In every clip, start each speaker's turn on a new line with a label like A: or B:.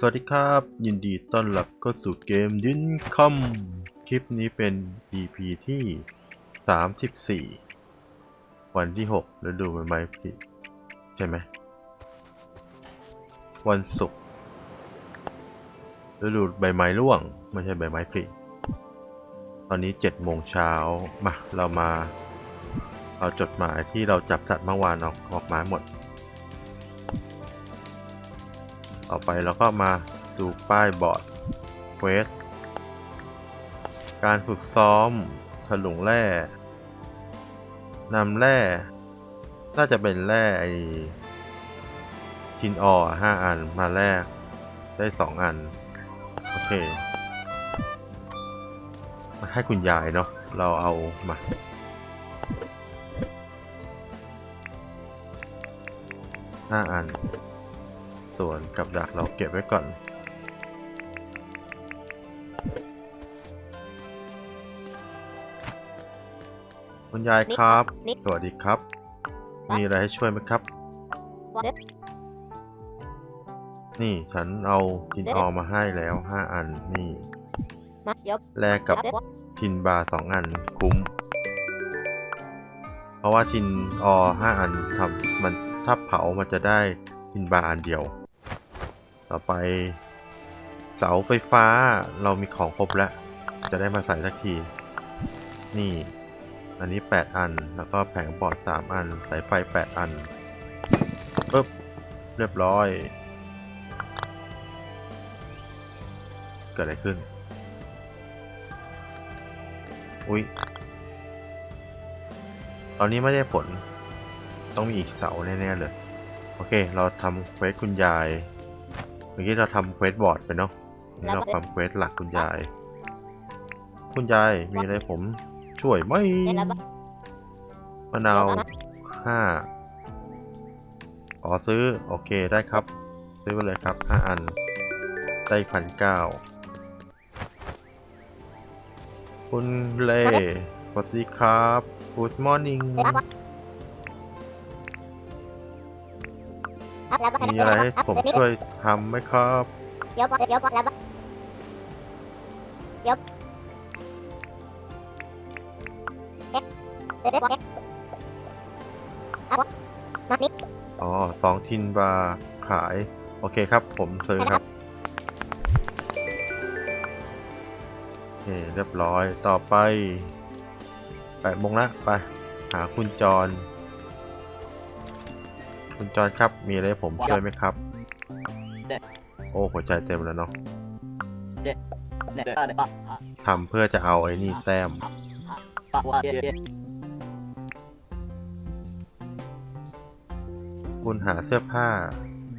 A: สวัสดีครับ ยินดีต้อนรับเข้าสู่เกมดินคัมคลิปนี้เป็น EP ที่ 34 วันที่ 6 แล้วดูใบไม้ผลิใช่ไหม วันศุกร์ฤดูใบไม้ร่วง ไม่ใช่ใบไม้ผลิตอนนี้7โมงเช้ามา เรามา เอาจดหมายที่เราจับสัตว์เมื่อวานออกออกมาหมด ต่อไปเราก็มาดูป้ายบอร์ดเควสการฝึกซ้อมถลุงแร่นำแร่ น่าจะเป็นแร่ไอทินออห้าอันมาแลกได้สองอัน โอเคมาให้คุณยายเนาะเราเอามาห้าอัน ส่วนกับดักเราเก็บไว้ก่อน คุณยายครับ
B: นิด
A: สวัสดีครับ มีอะไรให้ช่วยไหมครับ
B: เด็ด
A: นี่ฉันเอาทินออมาให้แล้ว 5 อันนี่
B: มายก
A: แลกกับ
B: เด็ด
A: ทินบาร์สองอันคุ้ม เพราะว่าทินออห้าอันทำมันถ้าเผามันจะได้ทินบาร์อันเดียว ต่อไป เสาไฟฟ้าเรามีของครบแล้ว จะได้มาใส่สักที นี่ อันนี้ 8 อัน แล้วก็แผงบอร์ด 3 อัน สายไฟ 8 อันปึ๊บเรียบร้อย เกิดอะไรขึ้น อุ๊ย ตอนนี้ไม่ได้ผล ต้องมีอีกเสาแน่ ๆ เลย โอเค เราทำเควสคุณยาย มื่อกี้เราทำเควสบอร์ดไปเนาะอันนี่เราทำเควสหลักคุณยาย คุณยายมีอะไรผมช่วยไหม
B: เด็ดแล้ว
A: มะนาวห้าขอซื้อ โอเคได้ครับ ซื้อไปเลยครับห้าอัน ได้พันเก้าคุณเล่สวัสดีครับ Good morning มีอะไรให้ผมช่วยทำไหมครับ
B: ยกยกแล้วยกเด็ดเด็ดเด็ดมานิด
A: อ๋อสองทินบาร์ขาย โอเคครับ ผมซื้อครับโอเคเรียบร้อยต่อไปแปดโมงละไป หาคุณจร คุณจรครับ มีอะไรให้ผมช่วยไหมครับ โอ้หัวใจเต็มแล้วเนาะทำเพื่อจะเอาไอ้นี่แต้ม คุณหาเสื้อผ้า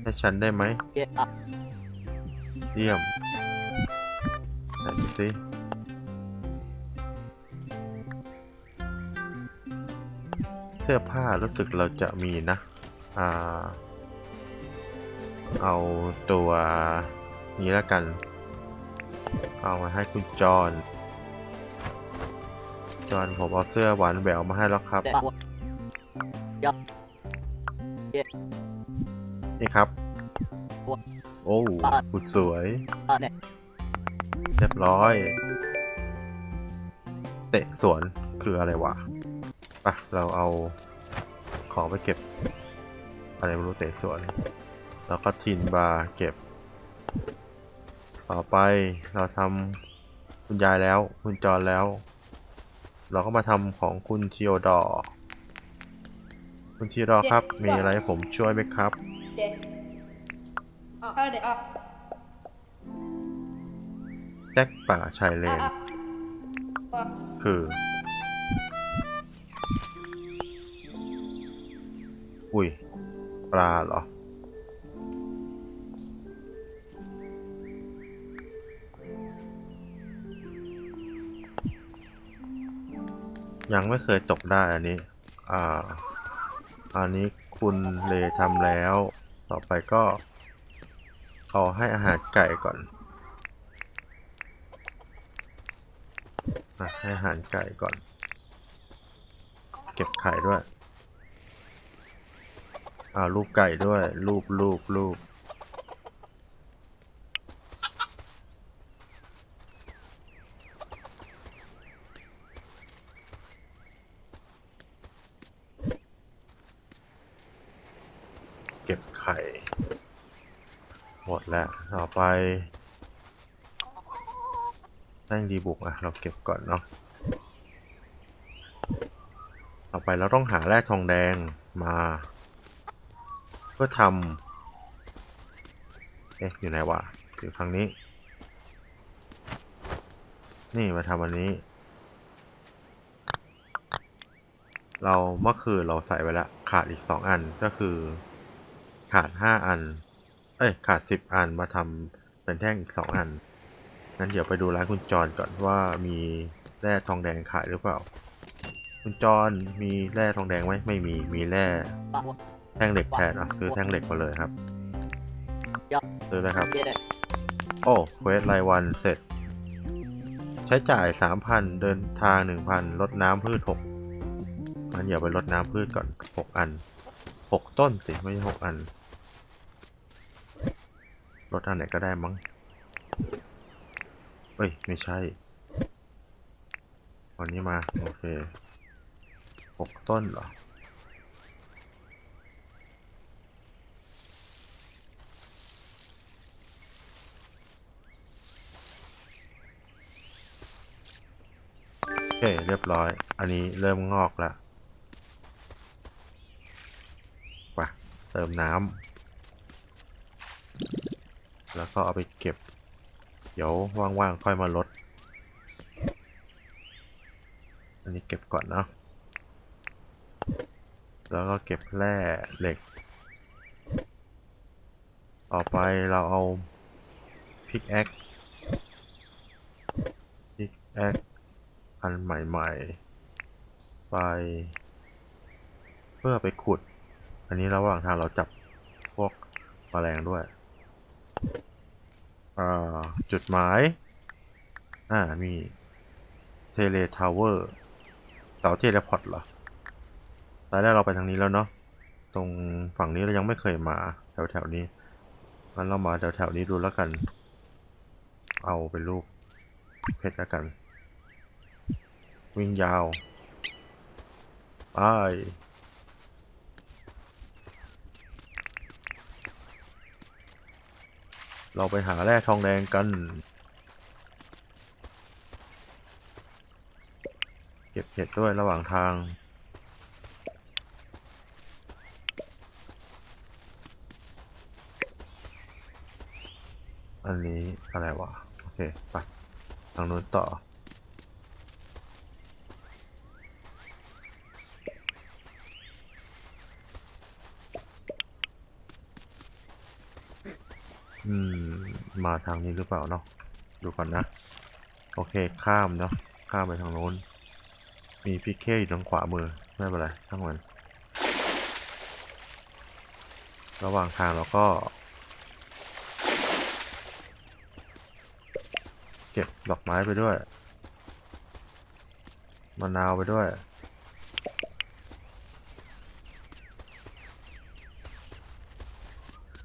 A: ให้ฉันได้ไหม เยี่ยมไหนดูสิเสื้อผ้ารู้สึกเราจะมีนะอ่า เอาตัวนี้แล้วกัน เอามาให้คุณจอนจอนผมเอาเสื้อหวานแหววมาให้แล้วครับ นี่ครับ โอ้คุณสวย เรียบร้อย เตะสวนคืออะไรวะปะเราเอาของไปเก็บ อะไรไม่รู้เตะสวน แล้วก็ทินบาร์เก็บ ต่อไปเราทำคุณยายแล้ว คุณจอนแล้ว เราก็มาทำของคุณทีโอดอร์คุณทีโอดอร์ครับ มีอะไรให้ผมช่วยไหมครับ
C: เด็กออกเอาเด็กออก
A: แจ็คป่าชายเล
C: อะ
A: น
C: อะออก
A: คือ อุ้ย ปลาเหรอ ยังไม่เคยตกได้อันนี้ อ่า อันนี้คุณเลทำแล้ว ต่อไปก็เอาให้อาหารไก่ก่อนอให้อาหารไก่ก่อน เก็บไข่ด้วย อารูปไก่ด้วย รูปรูปรูปเก็บไข่ หมดแล้ว ต่อไปนั่งดีบุกอะ เราเก็บก่อนเนาะต่อไปเราต้องหาแร่ทองแดงมา พื่อทำเอ๊ะอยู่ไหนวะอยู่ทางนี้ นี่มาทำอันนี้ เราเมื่อคืนเราใส่ไปแล้วขาดอีกสองอันก็คือ ขาดห้าอัน เอ้ยขาดสิบอันมาทำเป็นแท่งอีกสองอันงั้นเดี๋ยวไปดูร้านคุณจรก่อนว่ามีแร่ทองแดงขายหรือเปล่า คุณจรมีแร่ทองแดงไหมไม่มีมีแร่ แท่งเหล็กแทนอะซื้อแท่งเหล็กมาเลยครับซื้อเลยครับโอ้เควสรายวันเสร็จ ใช้จ่ายสามพันเดินทางหนึ่งพันลดน้ำพืชหกงั้นเดี๋ยวไปลดน้ำพืชก่อนหกอันหกต้นสิ ไม่ใช่หกอันลดอันไหนก็ได้มั้งเอ้ย ไม่ใช่ วันนี้มา โอเคหกต้นเหรอ เคเรียบร้อย อันนี้เริ่มงอกแล้วไปเติมน้ำแล้วก็เอาไปเก็บ เดี๋ยวว่างๆค่อยมาลด อันนี้เก็บก่อนเนาะแล้วก็เก็บแร่เหล็ก ต่อไปเราเอาพิกแอคพิกแอค อันใหม่ๆ ไป เพื่อไปขุด อันนี้ระหว่างทางเราจับพวกแมลงด้วย อ่า จุดหมาย อ่า มีเทเลทาวเวอร์เสาเทเลพอร์ตเหรอตอนแรกเราไปทางนี้แล้วเนาะ ตรงฝั่งนี้เรายังไม่เคยมา แถวๆนี้ งั้นเรามาแถวๆนี้ดูแล้วกัน เอาเป็นรูปเพชรแล้วกัน วิ่งยาว ไป เราไปหาแร่ทองแดงกัน เก็บเห็ดด้วยระหว่างทาง อันนี้อะไรวะ โอเค ไป ทางนู้นต่อ อืม มาทางนี้หรือเปล่าเนาะ ดูก่อนนะ โอเค ข้ามเนาะ ข้ามไปทางโน้น มีพิเคอยู่ทางขวามือ ไม่เป็นไรทั้งมัน ระหว่างทางเราก็ เก็บดอกไม้ไปด้วย มะนาวไปด้วย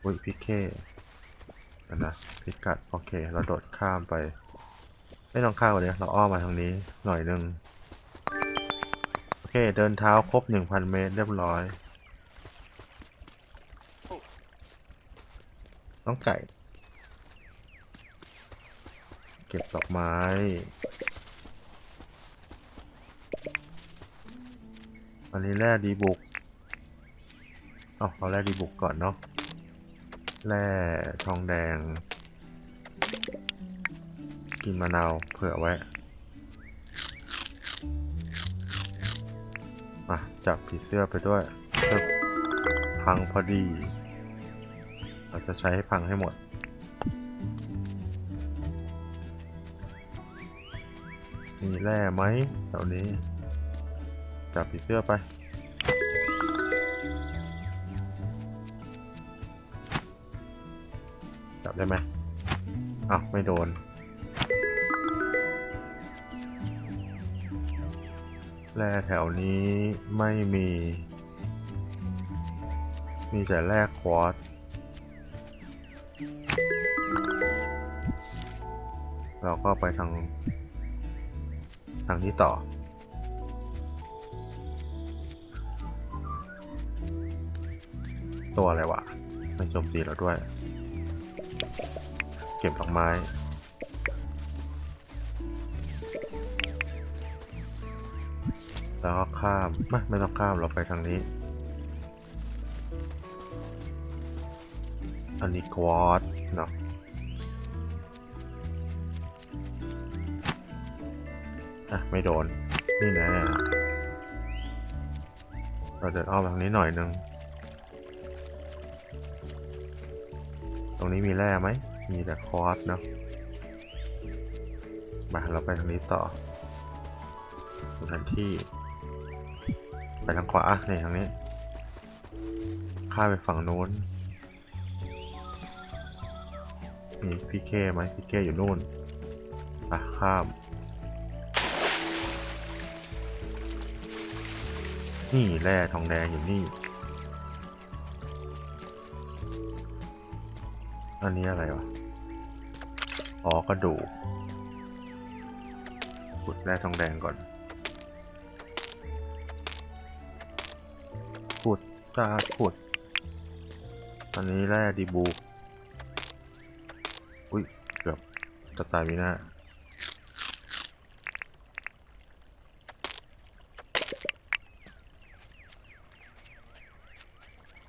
A: อุ้ยพิกเค เดี๋ยวนะพิกัดโอเค เราโดดข้ามไป ไม่ต้องข้ามเลยเราอ้อมมาทางนี้หน่อยนึงโอเค เดินเท้าครบ1,000เมตรเรียบร้อย น้องไก่ เก็บดอกไม้อันนี้แร่ดีบุกเอาเอาแร่ดีบุกก่อนเนาะ แร่ทองแดง กินมะนาวเผื่อไว้อะจับผีเสื้อไปด้วยพังพอดี เราจะใช้ให้พังให้หมดมีแร่ไหมแถวนี้ จับผีเสื้อไป บได้ไหมอ้าวไม่โดน แร่แถวนี้ไม่มี มีแต่แร่ควอตเราก็ไปทาง ทางนี้ต่อ ตัวอะไรวะมันโจมตีเราด้วย เก็บดอกไม้ แล้วก็ข้ามไม่ไม่ต้องข้ามเราไปทางนี้ อันนี้กวอดเนาะอะ ไม่โดน นี่แน่เราเดินอ้อมทางนี้หน่อยนึง ตรงนี้มีแร่ไหม มีแต่คอร์สเนาะมาเราไปทางนี้ต่อดูแผนที่ ไปทางขวาเนี่ยทางนี้ ข้าไปฝั่งนู้นมีพี่เคไหมพี่เคอยู่นู่นอะข้าม นี่แร่ทองแดงอยู่นี่ อันนี้อะไรวะ อ๋อกระดูกขุดแร่ทองแดงก่อนขุดจ้าขุด อันนี้แร่ดีบูอุ้ยเกือบจะตายมีน้า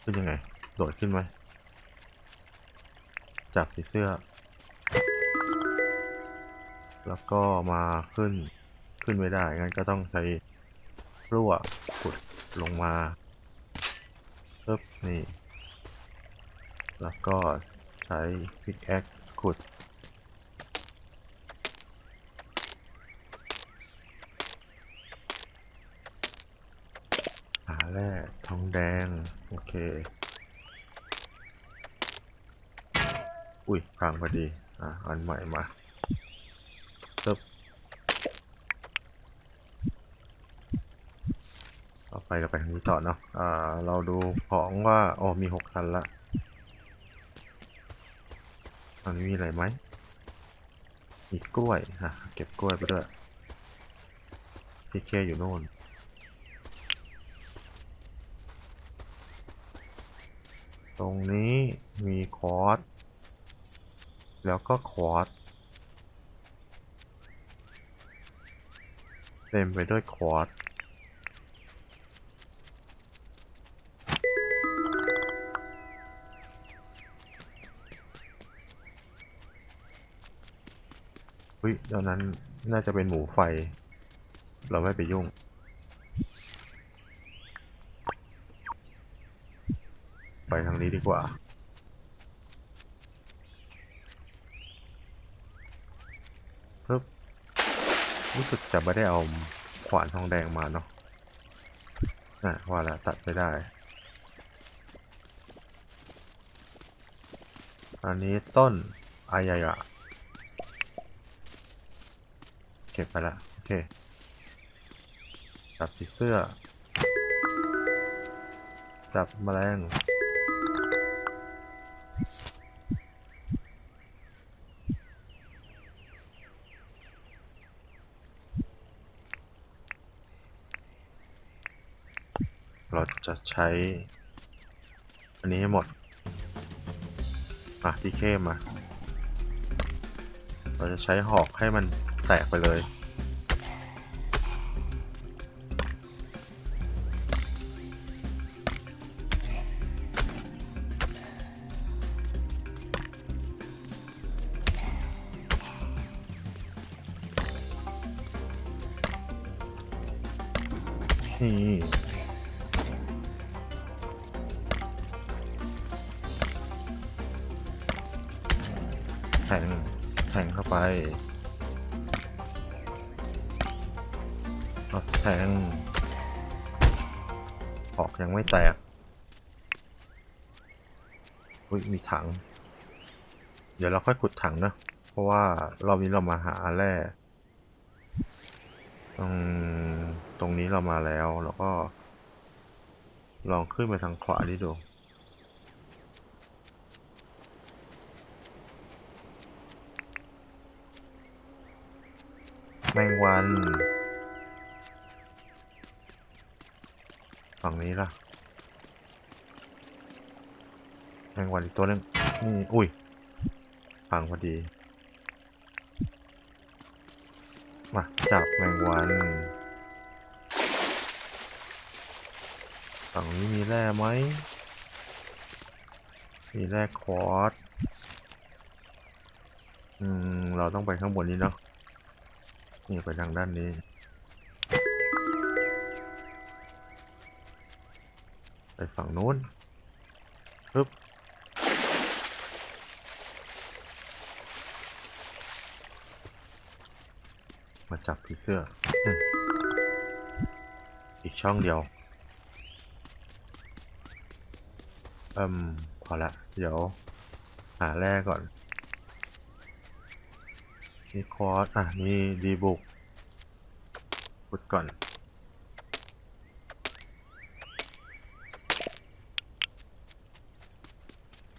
A: เป็นยังไง โดดขึ้นไหมจับสีเสื้อ แล้วก็มาขึ้นขึ้นไม่ได้งั้นก็ต้องใช้รั่วขุดลงมาปึ๊บนี่ แล้วก็ใช้พิกแอคขุด หาแร่ทองแดง โอเค อุ้ยพังพอดี อะ อันใหม่มาตึบต่อไป เราไปทางนี้ต่อเนาะอ่าเราดูของว่าอ๋อมีหกทันละอันนี้มีอะไรไหมมีกล้วยอะเก็บกล้วยไปด้วยพี่เคอยู่โน่นตรงนี้มีคอร์สแล้วก็คอร์สเต็มไปด้วยคอร์ส ดังนั้นน่าจะเป็นหมูไฟ เราไม่ไปยุ่ง ไปทางนี้ดีกว่าปึ๊บรู้สึกจะไม่ได้เอาขวานทองแดงมาเนาะน่ะว่าล้วตัดไม่ได้ อันนี้ต้นอายายะ เก็บไปละโอเคจับสีเสื้อ จับแมลงเราจะใช้ อันนี้ให้หมด อะพี่เข้มา เราจะใช้หอกให้มัน แตกไปเลยนี่แทงแทงเข้าไป แทง ออกยังไม่แตก อุ้ยมีถัง เดี๋ยวเราค่อยขุดถังนะ เพราะว่ารอบนี้เรามาหาแร่ตรงตรงนี้เรามาแล้ว แล้วก็ ลองขึ้นไปทางขวาดิดูแมงวัน ฝั่งนี้ล่ะแมงวันอีกตัวนึงนี่อุ้ยพังพอดี มาจับแมงวันฝั่งนี้มีแร่ไหม มีแร่ควอตซ์อืม เราต้องไปข้างบนนี้เนาะนี่ไปทางด้านนี้ ฝั่งนู้นปึ๊บมาจับผีเสื้อ อีกช่องเดียวอืมพอละ เดี๋ยว หาแร่ก่อนนี่คอร์สอะนี่ดีบุกพุดก่อน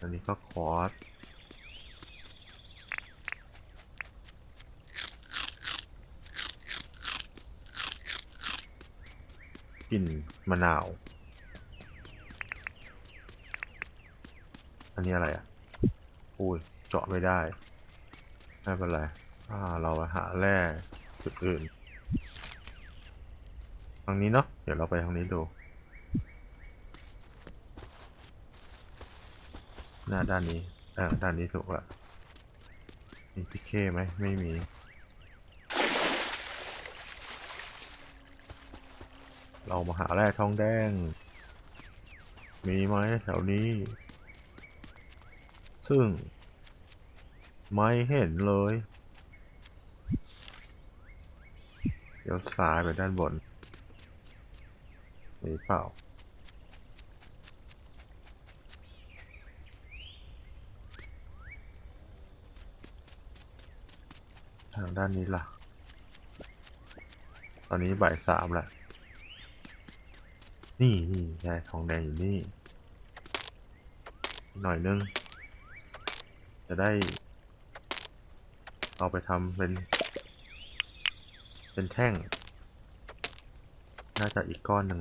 A: อันนี้ก็คอร์สกลิ่นมะนาว อันนี้อะไรอะอุ้ยเจาะไม่ได้ ไม่เป็นไรอ่าเราไปหาแร่จุดอื่น ทางนี้เนาะ เดี๋ยวเราไปทางนี้ดู น้าด้านนี้เออด้านนี้ถูกละมีพิเคไหมไม่มีเรามาหาแร่ทองแดง มีไหมแถวนี้ ซึ่ง ไม่เห็นเลย เดี๋ยวซ้ายไปด้านบนมีเปล่า ทางด้านนี้ล่ะ ตอนนี้บ่ายสามล้วนี่นี่แร่ทองแดงอยู่นี่ หน่อยนึง จะได้ เอาไปทำเป็น เป็นแท่ง น่าจะอีกก้อนหนึ่ง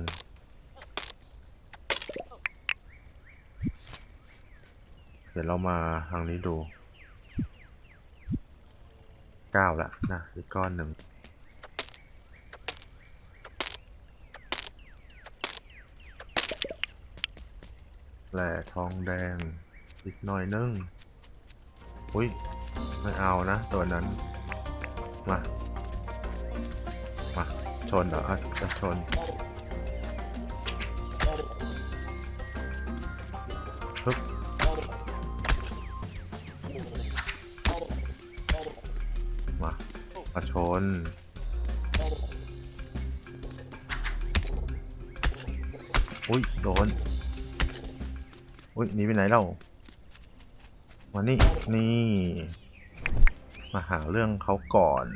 A: เดี๋ยวเรามาทางนี้ดู เก้าละนะอีกก้อนหนึ่งแหล่ทองแดง อีกหน่อยนึงอุ้ย ไม่เอานะตัวนั้น มา มา ชนเหรออะจะชน มาชน อุ้ย โดน อุ้ยหนีไปไหนเรามานี่ นี่ มาหาเรื่องเขาก่อน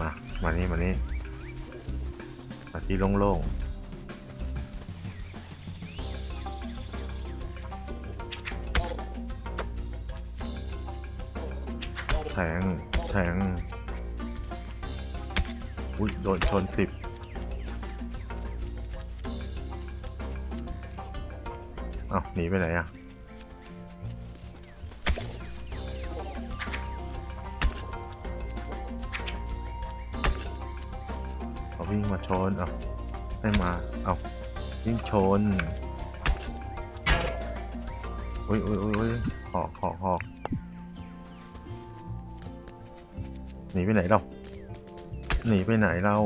A: มา มานี่ มานี่ มาที่โล่งๆ แทง แทง อุ้ยโดนชนสิบอ้าวหนีไปไหนอะ นเอาให้มาเอาวิ่งชนอุ้ยอุ้ยอุ้ยอุ้ยหอกหอกหอกหนีไปไหนเราหนีไปไหนเรา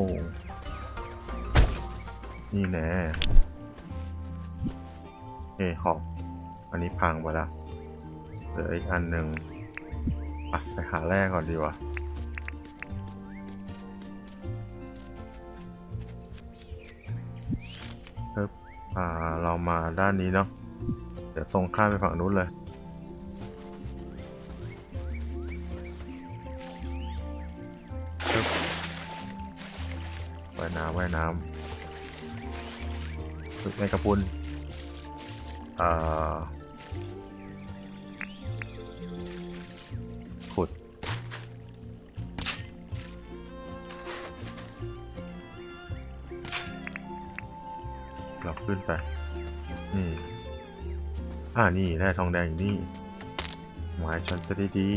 A: นี่แน่เอ้หอก อันนี้พังไปแล้วเหลืออีกอันหนึ่งไปหาแร่ก่อนดีกว่า อ่าเรามาด้านนี้เนาะเดี๋ยวตรงข้ามไปฝั่งนู้นเลย ว่ายน้ำว่ายน้ำปึ๊บในกระพุนอ่า ขึ้นไป นี่ อ่านี่แร่ทองแดงอยู่นี่ หมายฉันจะได้ดี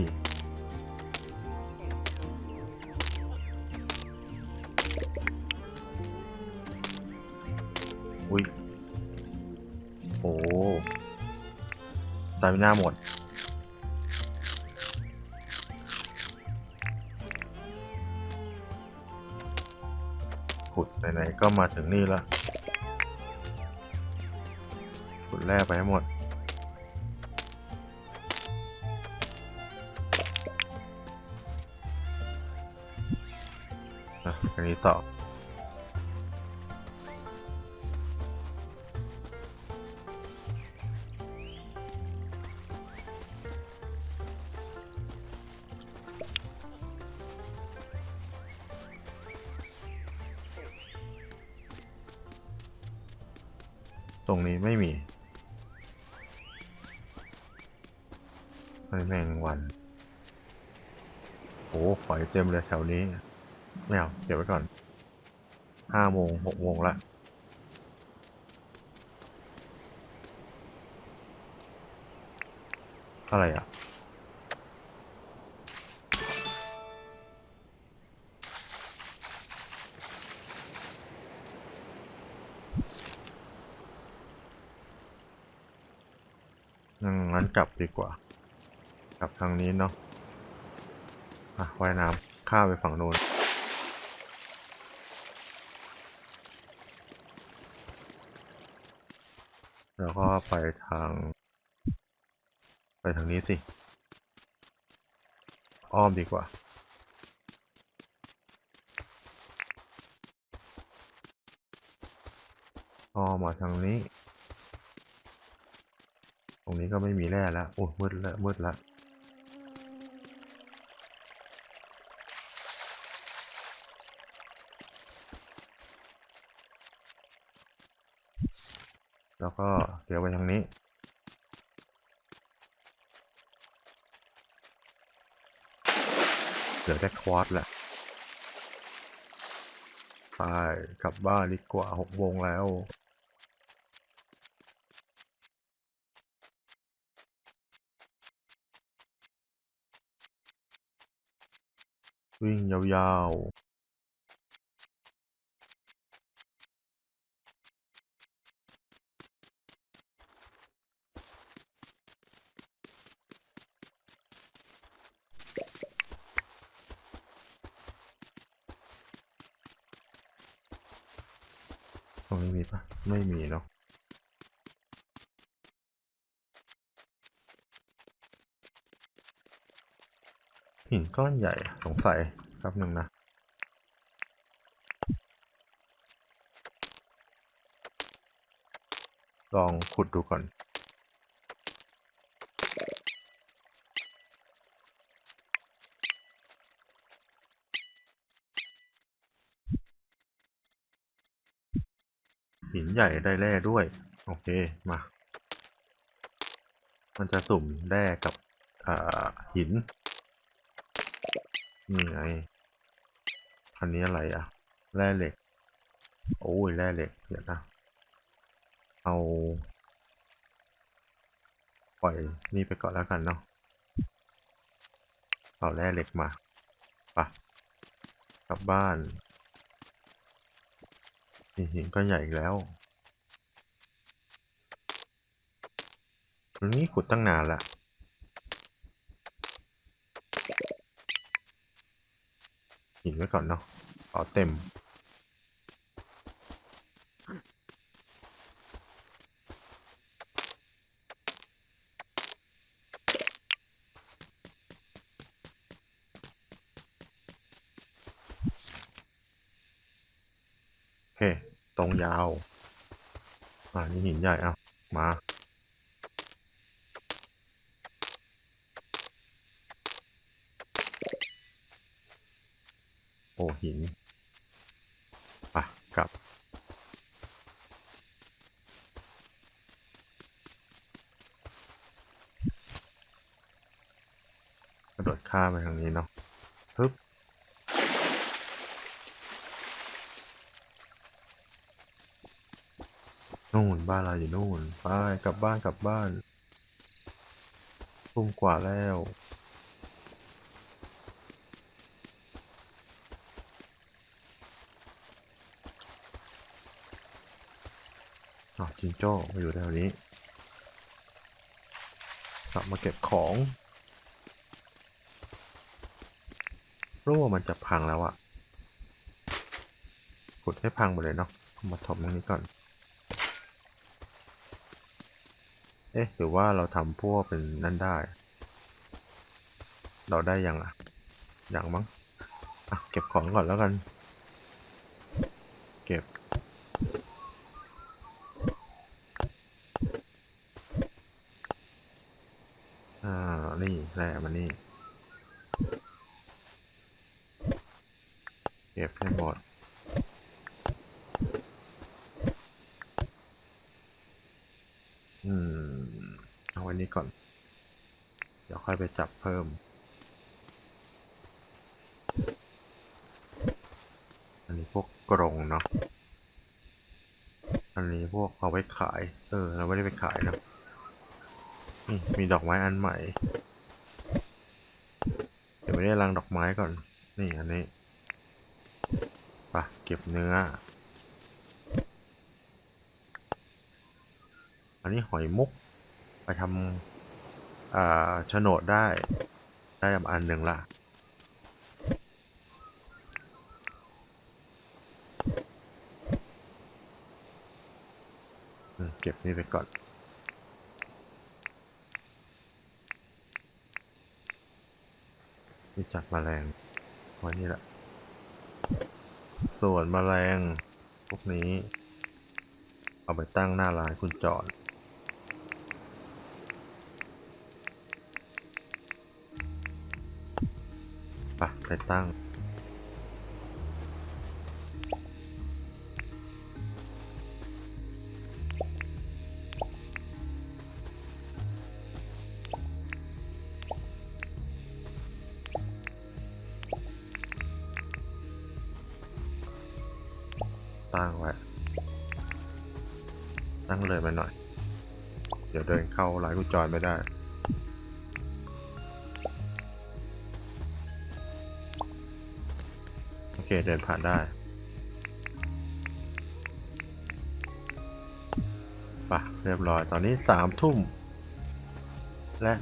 A: อุ้ย โอ้ตายไม่น่าหมด ขุดไหนๆก็มาถึงนี่แล้ว ร่ไปให้หมด ไม่แมงวันโอ้ฝอยเต็มเลยแถวนี้ไม่เอาเก็บไว้ก่อนห้าโมงหกโมงละอะไรอะ งั้นกลับดีกว่า กลับทางนี้เนาะอะว่ายน้ำข้ามไปฝั่งโน้นแล้วก็ไปทาง ไปทางนี้สิ อ้อมดีกว่าอ้อมมาทางนี้ ตรงนี้ก็ไม่มีแร่แล้วโอ้ยมืดแล้วมืดแล้ว แล้วก็เดี๋ยวไปทางนี้ เดี๋ยวได้ควอตแหละ ไปกลับบ้านดีกว่าหกโมงแล้ววิ่งยาวๆ ตรงนี้มีปะไม่มีเนาะหินก้อนใหญ่สงสัยครับหนึ่งนะลองขุดดูก่อน ใหญ่ได้แร่ด้วย โอเค มา มันจะสุ่มแร่กับหินนี่ไงอันนี้อะไรอะแร่เหล็ก โอ้ยแร่เหล็กเดี๋ยวนะ เอา ปล่อยนี่ไปก่อนแล้วกันเนาะเอาแร่เหล็กมาปะกลับบ้านหินก็ใหญ่อีกแล้วตรง นี้ขุดตั้งนานละหินไว้ก่อนเนาะเอาเต็ม โอเค ตรงยาว อ่านี่หินใหญ่เอามา โอ้หินไปะกลับ กระโดดข้ามไปทางนี้เนาะฮึบนู่นบ้านเราอยู่นู่นไปกลับบ้านกลับบ้านทุ่มกว่าแล้ว จิงโจ้มาอยู่แถวนี้กลับมาเก็บของรู้ว่ามันจะพังแล้วอะขุดให้พังหมดเลยเนาะมาถมตรงนี้ก่อน เอ๊ะหรือว่าเราทำพวกเป็นนั่นได้ เราได้ยังอะยังมั้งอะเก็บของก่อนแล้วกัน เก็บ อ่านี่แร่มานี่ เก็บให้หมดอืม เอาไว้นี้ก่อน เดี๋ยวค่อยไปจับเพิ่ม อันนี้พวกกรงเนาะ อันนี้พวกเอาไว้ขาย เออ เราไม่ได้ไปขายเนอะ มีดอกไม้อันใหม่ เดี๋ยวไม่ได้รังดอกไม้ก่อน นี่อันนี้ไปะเก็บเนื้อ อันนี้หอยมุก ไปทำอ่าโฉนดได้ ได้มาอันหนึ่งละเก็บนี่ไปก่อน ที่จัดแมลงไว้นี่แหละ ส่วนแมลงพวกนี้ เอาไปตั้งหน้าร้านคุณจอดไปไปตั้ง ตั้งไว้ตั้งเลยมาหน่อย เดี๋ยวเดินเข้าร้านคุณจอยไม่ได้โอเค เดินผ่านได้ปะเรียบร้อยตอนนี้สามทุ่ม และ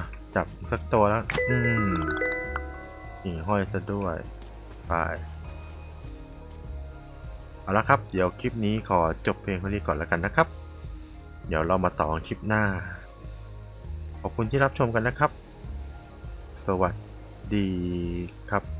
A: ะจับสักตัวแล้ว อืมหิ่งห้อยซะด้วยไป เอาละครับ เดี๋ยวคลิปนี้ขอจบเพลงเท่านี้ก่อนแล้วกันนะครับ เดี๋ยวเรามาต่อคลิปหน้า ขอบคุณที่รับชมกันนะครับ สวัสดีครับ